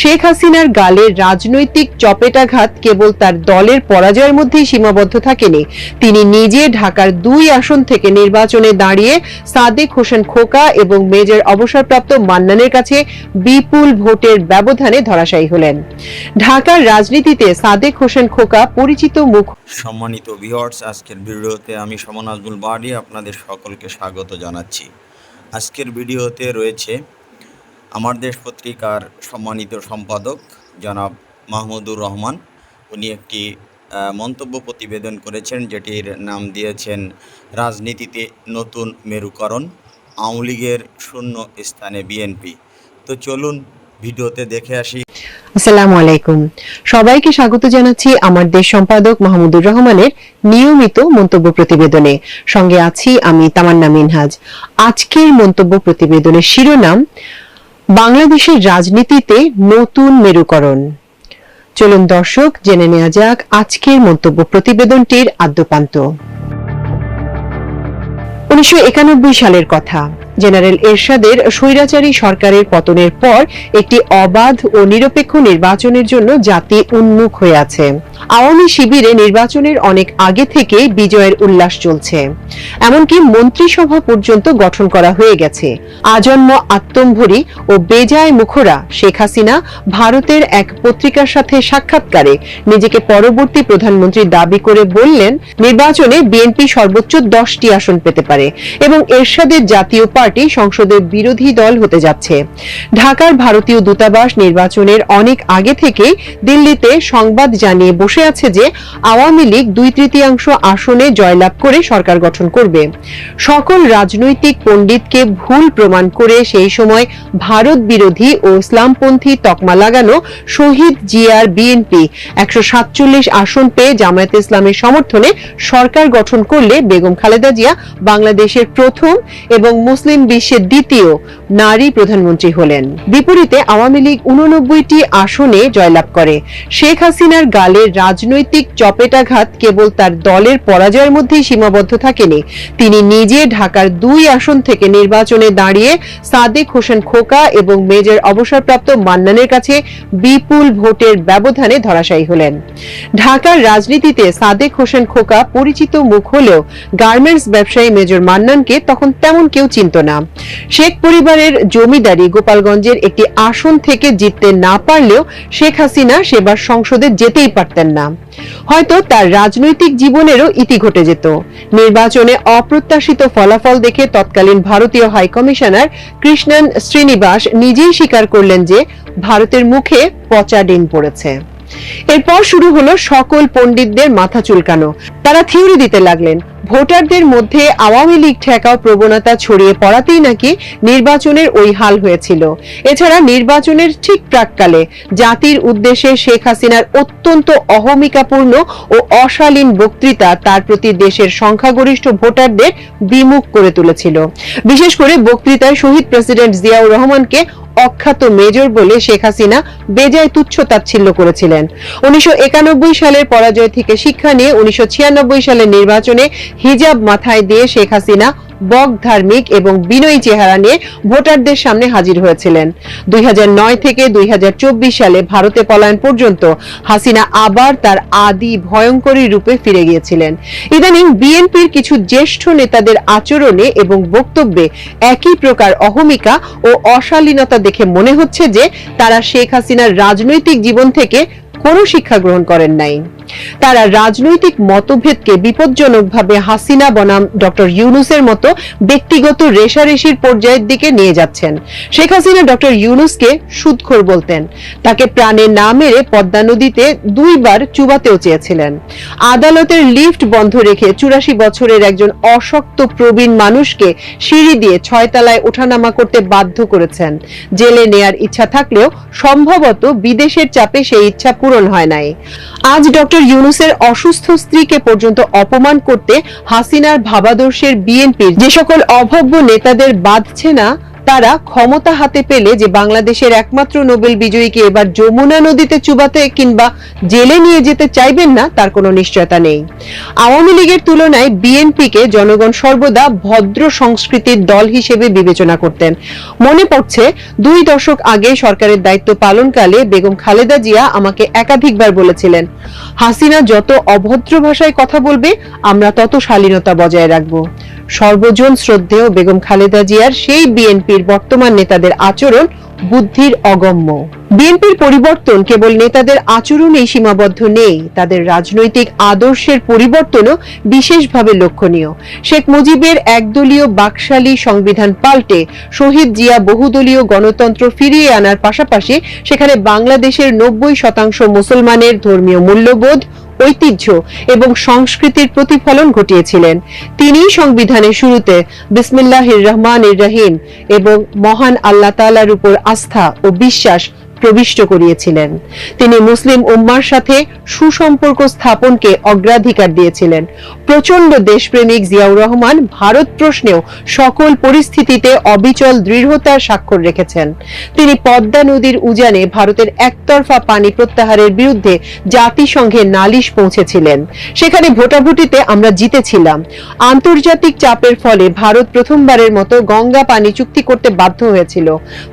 শেখ হাসিনার গালে রাজনৈতিক চপেটাঘাত কেবল তার দলের পরাজয়ের মধ্যেই সীমাবদ্ধ থাকেনি। তিনি নিজে ঢাকার দুই আসন থেকে নির্বাচনে দাঁড়িয়ে সাদেক হোসেন খোকা এবং মেজর অবসরপ্রাপ্ত মান্নানের কাছে বিপুল ভোটের ব্যবধানে ধরাশায়ী হলেন। ঢাকার রাজনীতিতে সাদেক হোসেন খোকা পরিচিত মুখ সম্মানিত ভিউয়ার্স, আজকের ভিডিওতে আমি সমন আজমুল বাড়ি আপনাদের সকলকে স্বাগত জানাচ্ছি। আজকের ভিডিওতে রয়েছে আমার দেশ পত্রিকার সম্মানিত সম্পাদক জনাব মাহমুদুর রহমান। উনি একটি মন্তব্য প্রতিবেদন করেছেন যেটির নাম দিয়েছেন, রাজনীতিতে নতুন মেরুকরণ, আওয়ামী লীগের শূন্য স্থানে বিএনপি। তো চলুন ভিডিওতে দেখে আসি। আসসালামু আলাইকুম। সবাইকে স্বাগত জানাচ্ছি আমার দেশ সম্পাদক মাহমুদুর রহমানের নিয়মিত মন্তব্য প্রতিবেদনে। সঙ্গে আছি আমি তামান্না মিনহাজ। আজকের মন্তব্য প্রতিবেদনের শিরোনাম বাংলাদেশের রাজনীতিতে নতুন মেরুকরণ। চলুন দর্শক, জেনে নেওয়া যাক আজকের মন্তব্য প্রতিবেদনটির আদ্যপান্ত। উনিশশো একানব্বই সালের কথা। জেনারেল এরশাদের স্বৈরাচারী সরকারের পতনের পর একটি অবাধ ও নিরপেক্ষ নির্বাচনের জন্য জাতি উন্মুখ হয়ে আছে। আওয়ামী শিবিরে নির্বাচনের অনেক আগে থেকে বিজয়ের উল্লাস চলছে। এমনকি মন্ত্রিসভা পর্যন্ত গঠন করা হয়ে গেছে। আজন্ম আত্মম্ভরী ও বেজায় মুখরা শেখ হাসিনা ভারতের এক পত্রিকার সাথে সাক্ষাৎকারে নিজেকে পরবর্তী প্রধানমন্ত্রী দাবি করে বললেন, নির্বাচনে বিএনপি সর্বোচ্চ দশটি আসন পেতে পারে এবং এরশাদের জাতীয় পার্টি সংসদের বিরোধী দল হতে যাচ্ছে। ঢাকার ভারতীয় দূতাবাস নির্বাচনের অনেক আগে থেকে দিল্লিতে সংবাদ জানিয়ে বসে আছে যে আওয়ামী লীগ দুই তৃতীয়াংশ আসনে জয়লাভ করে সরকার গঠন করবে। সকল রাজনৈতিক পণ্ডিতকে ভুল প্রমাণ করে সেই সময় ভারত বিরোধী ও ইসলামপন্থী তকমা লাগানো শহীদ জিয়ার বিএনপি একশো সাতচল্লিশ আসন পেয়ে জামায়াত ইসলামের সমর্থনে সরকার গঠন করলে বেগম খালেদা জিয়া বাংলাদেশের প্রথম এবং মুসলিম বিশ্বের দ্বিতীয় নারী প্রধানমন্ত্রী হলেন। বিপরীতে আওয়ামী লীগ উননব্বইটি আসনে জয়লাভ করে। শেখ হাসিনার গালে রাজনৈতিক চপেটাঘাত কেবল তার দলের পরাজয়ের মধ্যেই সীমাবদ্ধ থাকেনি। তিনি নিজে ঢাকার দুই আসন থেকে নির্বাচনে দাঁড়িয়ে সাদেক হোসেন খোকা এবং মেজর অবসরপ্রাপ্ত মান্নানের কাছে বিপুল ভোটের ব্যবধানে ধরাশায়ী হলেন। ঢাকার রাজনীতিতে সাদেক হোসেন খোকা পরিচিত মুখ হলেও গার্মেন্টস ব্যবসায়ী মেজর মান্নানকে তখন তেমন কেউ চিনত না। শেখ পরিবারের জমিদারি গোপালগঞ্জের একটি আসন থেকে জিততে না পারলেও শেখ হাসিনা সেবার সংসদে যেতেই পারতেন না। হয়তো তার রাজনৈতিক জীবনেরও ইতি ঘটে যেত। নির্বাচনে অপ্রত্যাশিত ফলাফল দেখে তৎকালীন ভারতীয় হাইকমিশনার কৃষ্ণন শ্রীনিবাস নিজেই স্বীকার করলেন যে, ভারতের মুখে পচা ডিম পড়েছে। এরপর শুরু হলো সকল পণ্ডিতদের মাথা চুলকানো। তারা থিওরি দিতে লাগলেন, ভোটারদের মধ্যে আওয়ামী লীগ ঠেকাও প্রবণতা ছড়িয়ে পড়াতেই নাকি নির্বাচনের ওই হাল হয়েছিল। এছাড়া নির্বাচনের ঠিক প্রাককালে জাতির উদ্দেশ্যে শেখ হাসিনার অত্যন্ত অহমিকাপূর্ণ ও অশালীন বক্তৃতা তার প্রতি দেশের সংখ্যাগরিষ্ঠ ভোটারদের বিমুখ করে তুলেছিল। বিশেষ করে বক্তৃতায় শহীদ প্রেসিডেন্ট জিয়াউর রহমানকে অখ্যাত মেজর বলে শেখ হাসিনা বেজায় তুচ্ছ তাচ্ছিল্য করেছিলেন। উনিশশো সালের পরাজয় থেকে শিক্ষা নিয়ে উনিশশো সালের নির্বাচনে হিজাব মাথায় দিয়ে শেখ হাসিনা বক ধার্মিক এবং বিনয়ী চেহারা নিয়ে ভোটারদের সামনে হাজির হয়েছিলেন। দুই থেকে দুই সালে ভারতে পলায়ন পর্যন্ত হাসিনা আবার তার আদি ভয়ঙ্করী রূপে ফিরে গিয়েছিলেন। ইদানিং বিএনপির কিছু জ্যেষ্ঠ নেতাদের আচরণে এবং বক্তব্যে একই প্রকার অহমিকা ও অশালীনতা দেখে মনে হচ্ছে যে তারা শেখ হাসিনার রাজনৈতিক জীবন থেকে কোনো শিক্ষা গ্রহণ করেন নাই। তারা রাজনৈতিক মতভেদকে বিপজ্জনকভাবে হাসিনা বনাম ডক্টর ইউনুসের মতো ব্যক্তিগত রেশারেশির পর্যায়ের দিকে নিয়ে যাচ্ছেন। শেখ হাসিনা ডক্টর ইউনুসকে সুদখোর বলতেন। তাকে প্রাণে না মেরে পদ্মা নদীতে দুইবার চুবাতেও চেয়েছিলেন। আদালতের লিফট বন্ধ রেখে চুরাশি বছরের একজন অশক্ত প্রবীণ মানুষকে সিঁড়ি দিয়ে ছয়তলায় ওঠানামা করতে বাধ্য করেছেন। জেলে নেয়ার ইচ্ছা থাকলেও সম্ভবত বিদেশের চাপে সেই ইচ্ছা পূরণ হয় নাই। আজ ডক্টর ইউনুসের অসুস্থ স্ত্রীকে পর্যন্ত অপমান করতে হাসিনার ভাবাদর্শের বিএনপির যে সকল অভব্য নেতাদের বাঁধছে না তারা ক্ষমতা হাতে পেলে যে বাংলাদেশের একমাত্র নোবেল বিজয়ীকে এবার যমুনা নদীতে চুবাতে কিংবা জেলে নিয়ে যেতে চাইবেন না, তার কোনো নিশ্চয়তা নেই। আওয়ামী লীগের তুলনায় বিএনপিকে জনগণ সর্বদা ভদ্র সংস্কৃতির দল হিসেবে বিবেচনা করতেন। মনে পড়ছে, দুই দশক আগে সরকারের দায়িত্ব পালনকালে বেগম খালেদা জিয়া আমাকে একাধিকবার বলেছিলেন, হাসিনা যত অভদ্র ভাষায় কথা বলবে, আমরা তত শালীনতা বজায় রাখব। সর্বজন শ্রদ্ধেয় বেগম খালেদা জিয়ার সেই বিএনপির বর্তমান নেতাদের আচরণ বুদ্ধির অগম্য। বিএনপির পরিবর্তন কেবল নেতাদের আচরণেই সীমাবদ্ধ নেই, তাদের রাজনৈতিক আদর্শের পরিবর্তনও বিশেষভাবে লক্ষণীয়। শেখ মুজিবের একদলীয় বাকশালী সংবিধান পাল্টে শহীদ জিয়া বহুদলীয় গণতন্ত্র ফিরিয়ে আনার পাশাপাশি সেখানে বাংলাদেশের নব্বই শতাংশ মুসলমানের ধর্মীয় মূল্যবোধ ঐতিহ্য এবং সংস্কৃতির প্রতিফলন ঘটিয়েছিলেন। তিনি সংবিধানের শুরুতে বিসমিল্লাহির রহমানির রহিম এবং মহান আল্লাহ তালার উপর আস্থা ও বিশ্বাস প্রবিষ্ট করিয়েছিলেন। তিনি মুসলিম উম্মার সাথে সুসম্পর্ক স্থাপনকে অগ্রাধিকার দিয়েছিলেন। প্রচণ্ড দেশপ্রেমিক জিয়াউর রহমান ভারত প্রশ্নেও সকল পরিস্থিতিতে অবিচল দৃঢ়তার স্বাক্ষর রেখেছেন। তিনি পদ্মা নদীর উজানে ভারতের একতরফা পানি প্রত্যাহারের বিরুদ্ধে জাতিসংঘে নালিশ পৌঁছেছিলেন। সেখানে ভোটাভুটিতে আমরা জিতেছিলাম। আন্তর্জাতিক চাপের ফলে ভারত প্রথমবারের মতো গঙ্গা পানি চুক্তি করতে বাধ্য হয়েছিল।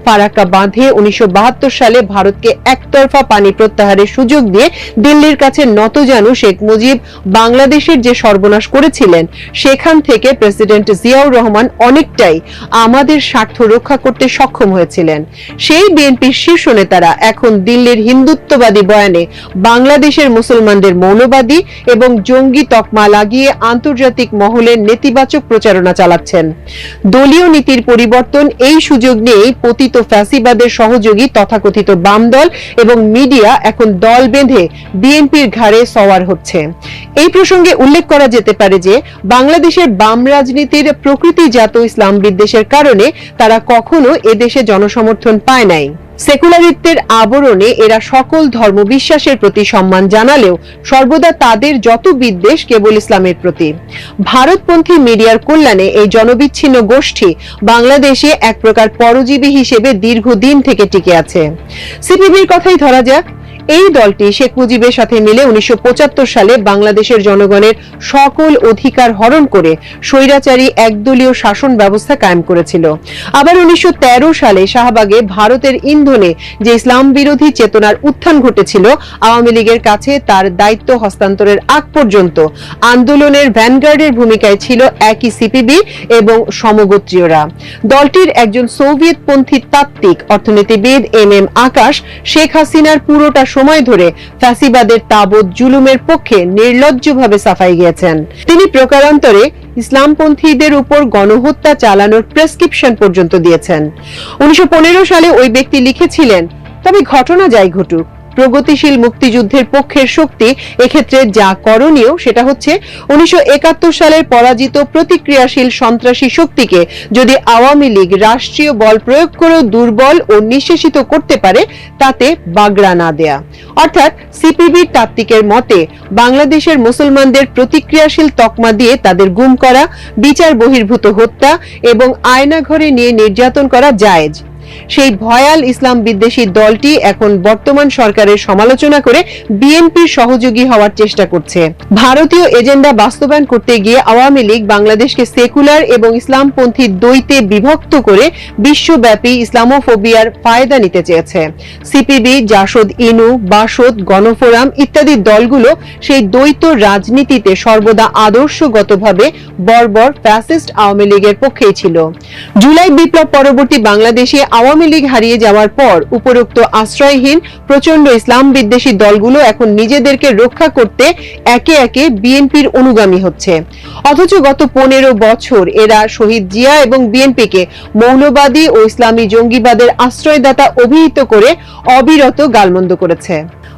ফারাক্কা বাঁধে উনিশশো বাহাত্তর সালে ভারতকে একতরফা পানি প্রত্যাহারের সুযোগ দিয়ে দিল্লির কাছে নতজানু শেখ মুজিব বাংলাদেশের যে সর্বনাশ করেছিলেন, সেখান থেকে প্রেসিডেন্ট জিয়াউর রহমান অনেকটাই আমাদের স্বার্থ রক্ষা করতে সক্ষম হয়েছিলেন। সেই বিএনপির শীর্ষ নেতারা এখন দিল্লির হিন্দুত্ববাদী বয়ানে বাংলাদেশের মুসলমানদের মৌলবাদী এবং জঙ্গি তকমা লাগিয়ে আন্তর্জাতিক মহলে নেতিবাচক প্রচারণা চালাচ্ছেন। দলীয় নীতির পরিবর্তন এই সুযোগ নিয়েই পতিত ফ্যাসিবাদের সহযোগী তথাকথিত বাম দল এবং মিডিয়া এখন দল বেঁধে বিএনপির ঘাড়ে সওয়ার হচ্ছে। এই প্রসঙ্গে উল্লেখ করা যেতে পারে যে, বাংলাদেশের বাম রাজনীতির প্রকৃতিজাত ইসলাম বিদ্বেষের কারণে তারা কখনো এদেশে জনসমর্থন পায় নাই। সেকুলারিত্বের আবরণে এরা সকল ধর্ম বিশ্বাসের প্রতি সম্মান জানালেও সর্বদা তাদের যত বিদ্বেষ কেবল ইসলামের প্রতি। ভারতপন্থী মিডিয়ার কল্যাণে এই জনবিচ্ছিন্ন গোষ্ঠী বাংলাদেশে এক প্রকার পরজীবী হিসেবে দীর্ঘদিন থেকে টিকে আছে। সিপিবির কথাই ধরা যাক এই দলটি শেখ মুজিবের সাথে মিলে উনিশশো পঁচাত্তর সালে বাংলাদেশের জনগণের সকল অধিকার হরণ করে স্বৈরাচারী একদলীয় শাসন ব্যবস্থা কায়েম করেছিল। আবার উনিশশো সালে শাহবাগে ভারতের ইন্ধনে যে ইসলাম বিরোধী চেতনার উত্থান ঘটেছিল, আওয়ামী লীগের কাছে তার দায়িত্ব হস্তান্তরের আগ পর্যন্ত। আন্দোলনের ভ্যানগার্ডের ভূমিকায় ছিল একই সিপিবি এবং সমগোত্রীয়রা। দলটির একজন সোভিয়েত পন্থী তাত্ত্বিক, অর্থনীতিবিদ এম এম আকাশ, শেখ হাসিনার পুরোটা সময় ধরে ফ্যাসিবাদের তাবৎ জুলুমের পক্ষে নির্লজ্জভাবে সাফাই গিয়েছেন। তিনি প্রকারান্তরে ইসলামপন্থীদের উপর গণহত্যা চালানোর প্রেসক্রিপশন পর্যন্ত দিয়েছেন। উনিশশো পনেরো সালে ওই ব্যক্তি লিখেছিলেন, তবে ঘটনা যাই ঘটুক প্রগতিশীল মুক্তিযুদ্ধের পক্ষের শক্তি এক্ষেত্রে যা করণীয় সেটা হচ্ছে উনিশশো সালের পরাজিত প্রতিক্রিয়াশীল সন্ত্রাসী শক্তিকে যদি আওয়ামী লীগ রাষ্ট্রীয় বল প্রয়োগ করেও দুর্বল ও নিঃশেষিত করতে পারে, তাতে বাগড়া না দেয়া। অর্থাৎ সিপিবির তাত্ত্বিকের মতে, বাংলাদেশের মুসলমানদের প্রতিক্রিয়াশীল তকমা দিয়ে তাদের গুম করা, বিচার বহির্ভূত হত্যা এবং আয়নাঘরে নিয়ে নির্যাতন করা জায়েজ। সেই ভয়াল ইসলাম বিদ্বেষী দলটি এখন বর্তমান সরকারের সমালোচনা করে বিএনপির সহযোগী হওয়ার চেষ্টা করছে। ভারতীয় এজেন্ডা বাস্তবায়ন করতে গিয়ে আওয়ামী লীগ বাংলাদেশকে সেকুলার এবং ইসলামপন্থী দ্বৈতে বিভক্ত করে বিশ্বব্যাপী ইসলামোফোবিয়ার ফায়দা নিতে চেয়েছে। সিপিবি, জাসদ ইনু, বাসদ, গণফোরাম ইত্যাদি দলগুলো সেই দ্বৈত রাজনীতিতে সর্বদা আদর্শগতভাবে বর্বর ফ্যাসিস্ট আওয়ামী লীগের পক্ষেই ছিল। জুলাই বিপ্লব পরবর্তী বাংলাদেশে আওয়ামী লীগ হারিয়ে যাওয়ার পর উপরোক্ত আশ্রয়হীন প্রচণ্ড ইসলাম বিদ্বেষী দলগুলো এখন নিজেদেরকে রক্ষা করতে একে একে বিএনপির অনুগামী হচ্ছে। অথচ গত পনেরো বছর এরা শহীদ জিয়া এবং বিএনপিকে মৌলবাদী ও ইসলামী জঙ্গিবাদের আশ্রয়দাতা অভিহিত করে অবিরত গালমন্দ করেছে।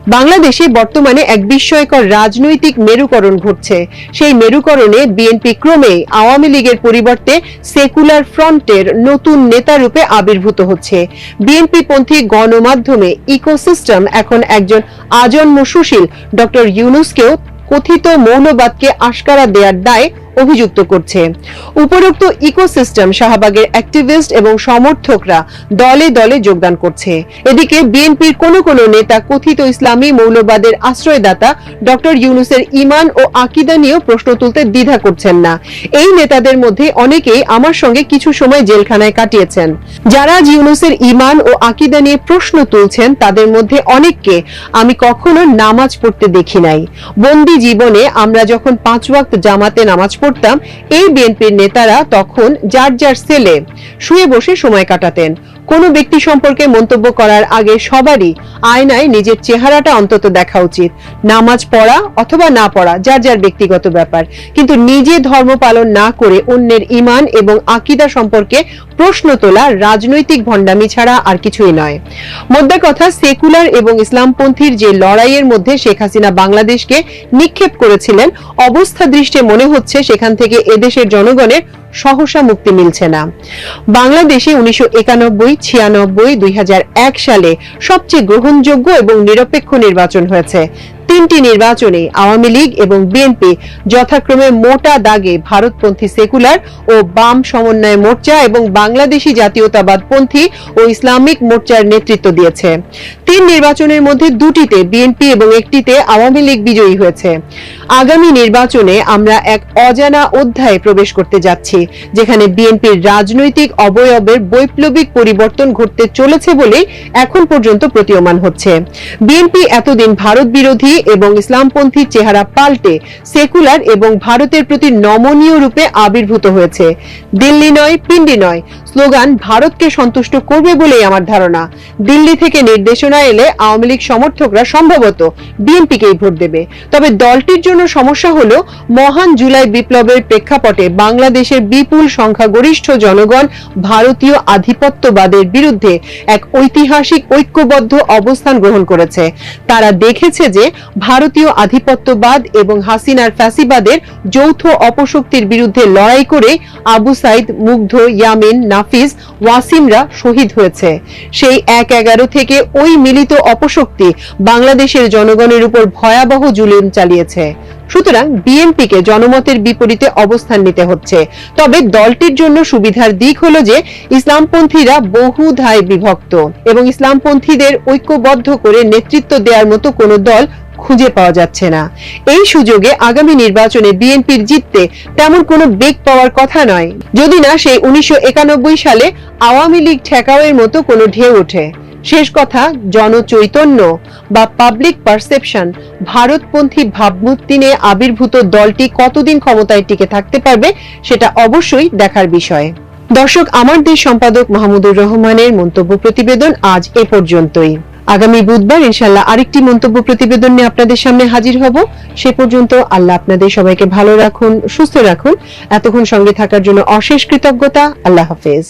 বাংলাদেশে বর্তমানে এক বিস্ময়কর রাজনৈতিক মেরুকরণ ঘটছে। সেই মেরুকরণে বিএনপি ক্রমে আওয়ামী লীগের পরিবর্তে সেকুলার ফ্রন্টের নতুন নেতা রূপে আবির্ভূত হচ্ছে। বিএনপি পন্থী গণমাধ্যমে ইকোসিস্টেম এখন একজন আজন্ম সুশীল ডক্টর ইউনুসকেও কথিত মৌলবাদকে আশকারা দেওয়ার দায় অভিযুক্ত করছে। উপরোক্ত ইকোসিস্টেম শাহবাগের অ্যাক্টিভিস্ট এবং সমর্থকরা দলে দলে যোগদান করছে। এদিকে বিএনপির কোন কোন নেতা কথিত ইসলামী মৌলবাদের আশ্রয়দাতা ডক্টর ইউনুসের ইমান ও আকিদা নিয়েও প্রশ্ন তুলতে দ্বিধা করছেন না। এই নেতাদের মধ্যে অনেকেই আমার সঙ্গে কিছু সময় জেলখানায় কাটিয়েছেন। যারা ইউনুসের ইমান ও আকিদা নিয়ে প্রশ্ন তুলছেন, তাদের মধ্যে অনেককে আমি কখনো নামাজ পড়তে দেখি নাই। বন্দি জীবনে আমরা যখন পাঁচ ওয়াক্ত জামাতে নামাজ পড়তাম এই বিএনপির নেতারা তখন যার যার সেলে শুয়ে বসে সময় কাটাতেন। কোনো ব্যক্তি সম্পর্কে মন্তব্য করার আগে সবারই আয়নায় নিজের চেহারাটা অন্তত দেখা উচিত। নামাজ পড়া অথবা না পড়া, যার যার ব্যক্তিগত ব্যাপার। কিন্তু নিজে ধর্ম পালন না করে অন্যের ইমান এবং আকিদা সম্পর্কে প্রশ্ন তোলা রাজনৈতিক ভণ্ডামি ছাড়া আর কিছুই নয়। মোদ্দা কথা, সেকুলার এবং ইসলামপন্থীর যে লড়াইয়ের মধ্যে শেখ হাসিনা বাংলাদেশকে নিক্ষেপ করেছিলেন, অবস্থা দৃষ্টে মনে হচ্ছে সেখান থেকে এদেশের জনগণের সহসা মুক্তি মিলছে না। বাংলাদেশে উনিশশো একানব্বই, ছিয়ানব্বই, দুই সালে সবচেয়ে গ্রহণযোগ্য এবং নিরপেক্ষ নির্বাচন হয়েছে। তিনটি নির্বাচনে আওয়ামী লীগ এবং বিএনপি যথাক্রমে মোটা দাগে ভারতপন্থী সেকুলার ও বাম সমন্বয় মোর্চা এবং বাংলাদেশি জাতীয়তাবাদ পন্থী ও ইসলামিক মোর্চার নেতৃত্ব দিয়েছে। তিন নির্বাচনের মধ্যে দুটিতে বিএনপি এবং একটিতে আওয়ামী লীগ বিজয়ী হয়েছে। আগামী নির্বাচনে আমরা এক অজানা অধ্যায়ে প্রবেশ করতে যাচ্ছি, যেখানে বিএনপির রাজনৈতিক অবয়বের বৈপ্লবিক পরিবর্তন ঘটতে চলেছে বলে এখন পর্যন্ত প্রতীয়মান হচ্ছে। বিএনপি এতদিন ভারত বিরোধী এবং ইসলামপন্থী চেহারা পাল্টে সেকুলার এবং ভারতের প্রতি নমনীয় রূপে আবির্ভূত হয়েছে। দিল্লি নয়, পিন্ডি নয়। স্লোগান, ভারতকে সন্তুষ্ট করবে বলেই আমার ধারণা। দিল্লি থেকে নির্দেশনা এলে আওয়ামী লীগ সমর্থকরা সম্ভবত বিএনপিকেই ভোট দেবে। তবে দলটির জন্য সমস্যা হলো, মহান জুলাই বিপ্লবের প্রেক্ষাপটে বাংলাদেশের বিপুল সংখ্যাগরিষ্ঠ জনগণ ভারতীয় আধিপত্যবাদের বিরুদ্ধে এক ঐতিহাসিক ঐক্যবদ্ধ অবস্থান গ্রহণ করেছে। তারা দেখেছে যে ভারতীয় আধিপত্যবাদ এবং হাসিনার ফ্যাসিবাদের যৌথ অপশক্তির বিরুদ্ধে লড়াই করে আবু সাইদ, মুগ্ধ, ইয়ামিন নাফিস ওয়াসিমরা শহীদ হয়েছে। সেই এক এগারো থেকে ওই মিলিত অপশক্তি বাংলাদেশের জনগণের উপর ভয়াবহ জুলুম চালিয়েছে। সুতরাং বিএনপিকে জনমতের বিপরীতে অবস্থান নিতে হচ্ছে। তবে দলটির জন্য সুবিধার দিক হলো যে, ইসলামপন্থীরা বহু ধায় বিভক্ত এবং ইসলামপন্থীদের ঐক্যবদ্ধ করে নেতৃত্ব দেওয়ার মতো কোনো দল খুঁজে পাওয়া যাচ্ছে না। এই সুযোগে আগামী নির্বাচনে বিএনপির জিততে তেমন কোনো বেগ পাওয়ার কথা নয়। যদি না, সেই উনিশশো একানব্বই সালে আওয়ামী লীগ ঠেকাওয়ের মতো কোনো ঢেউ ওঠে। শেষ কথা, জনচৈতন্য বা পাবলিক পারসেপশন ভারতপন্থী ভাবমূর্তি নিয়ে আবির্ভূত দলটি কতদিন ক্ষমতায় টিকে থাকতে পারবে, সেটা অবশ্যই দেখার বিষয়। দর্শক আমার দেশ সম্পাদক মাহমুদুর রহমানের মন্তব্য প্রতিবেদন আজ এ পর্যন্তই। আগামী বুধবার ইনশাল্লাহ আরেকটি মন্তব্য প্রতিবেদন নিয়ে আপনাদের সামনে হাজির হব। সে পর্যন্ত আল্লাহ আপনাদের সবাইকে ভালো রাখুন, সুস্থ রাখুন। এতক্ষণ সঙ্গে থাকার জন্য অশেষ কৃতজ্ঞতা। আল্লাহ হাফেজ।